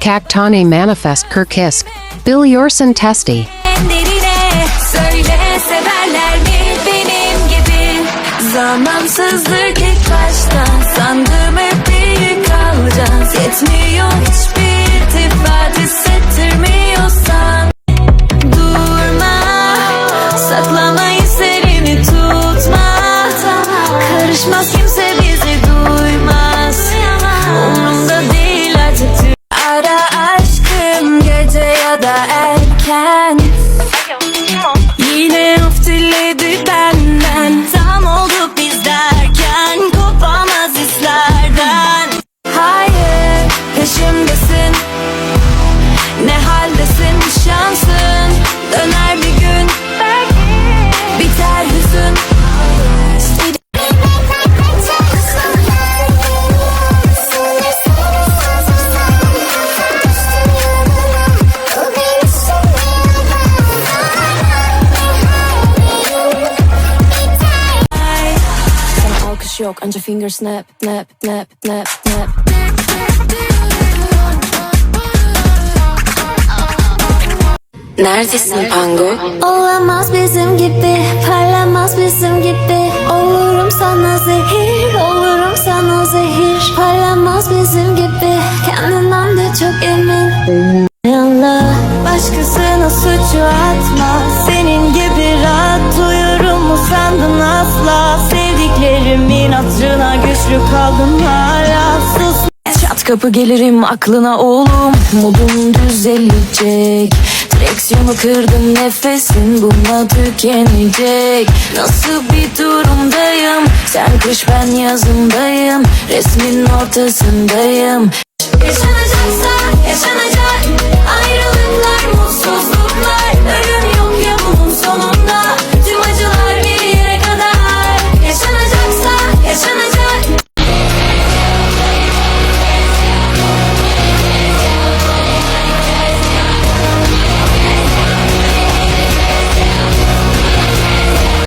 Cactane Manifest Kirkisk. Bill Yorson gibi? Zamansızlık ilk baştan sandım hep büyük kalacağız. Yetmiyor Yeah. Yok. Anca finger snap Nap nap nap nap Neredesin Pango? Olamaz bizim gibi, parlamaz bizim gibi. Olurum sana zehir, olurum sana zehir. Parlamaz bizim gibi, kendinden de çok emin. Allah başkasına suçu atma Senin gibi rahat uyurum mu sandın asla Sevdiklerimin hatırına güçlü kaldım hala. Sus Çat kapı gelirim aklına oğlum. Modum düzelecek. Direksiyonu kırdım nefesin bununla tükenecek. Nasıl bir durumdayım? Sen kış ben yazındayım. Resmin ortasındayım. Yaşanacaksa